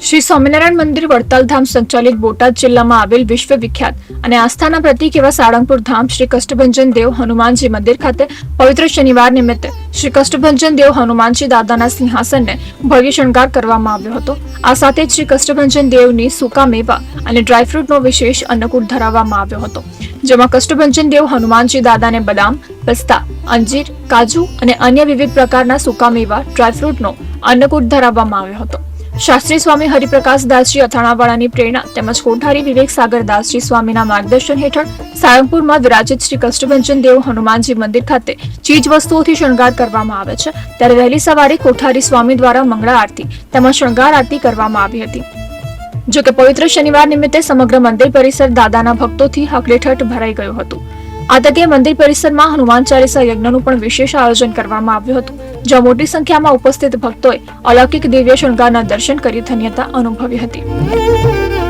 શ્રી સ્વામિનારાયણ મંદિર વડતાલ ધામ સંચાલિત બોટાદ જિલ્લામાં આવેલ વિશ્વ વિખ્યાત અને આસ્થાના પ્રતીક એવા સાળંગપુર ધામ શ્રી કષ્ટભંજન દેવ હનુમાનજી મંદિર ખાતે પવિત્ર શનિવાર નિમિત્તે શ્રી કષ્ટભંજન દેવ હનુમાનજી દાદાના સિંહાસનને ભવ્ય શણગાર કરવામાં આવ્યો હતો. આ સાથે જ શ્રી કષ્ટભંજન દેવની સૂકા મેવા અને ડ્રાયફ્રૂટનો વિશેષ અન્નકૂટ ધરાવવામાં આવ્યો હતો. જેમાં કષ્ટભંજન દેવ હનુમાનજી દાદાને બદામ, પિસ્તા, અંજીર, કાજુ અને અન્ય વિવિધ પ્રકારના સૂકા મેવા ડ્રાયફ્રૂટનો અન્નકૂટ ધરાવવામાં આવ્યો હતો. શાસ્ત્રી સ્વામી હરિપ્રકાશ દાસજી અથાણાવાળાની પ્રેરણા તેમજ કોઠારી વિવેક સાગર દાસજી સ્વામીના માર્ગદર્શન હેઠળ સાળંગપુરમાં વિરાજિત શ્રી કષ્ટભંજન દેવ હનુમાનજી મંદિર ખાતે ચીજ વસ્તુઓથી શણગાર કરવામાં આવે છે. ત્યારે વહેલી સવારે કોઠારી સ્વામી દ્વારા મંગળા આરતી તેમજ શણગાર આરતી કરવામાં આવી હતી. જો કે પવિત્ર શનિવાર નિમિત્તે સમગ્ર મંદિર પરિસર દાદાના ભક્તોથી હકલેઠઠ ભરાઈ ગયું હતું. આ તકે મંદિર પરિસરમાં હનુમાન ચાલીસા યજ્ઞનું પણ વિશેષ આયોજન કરવામાં આવ્યું હતું. જ્યાં મોટી સંખ્યામાં ઉપસ્થિત ભક્તોએ અલૌકિક દિવ્ય શણગારના દર્શન કરી ધન્યતા અનુભવી હતી.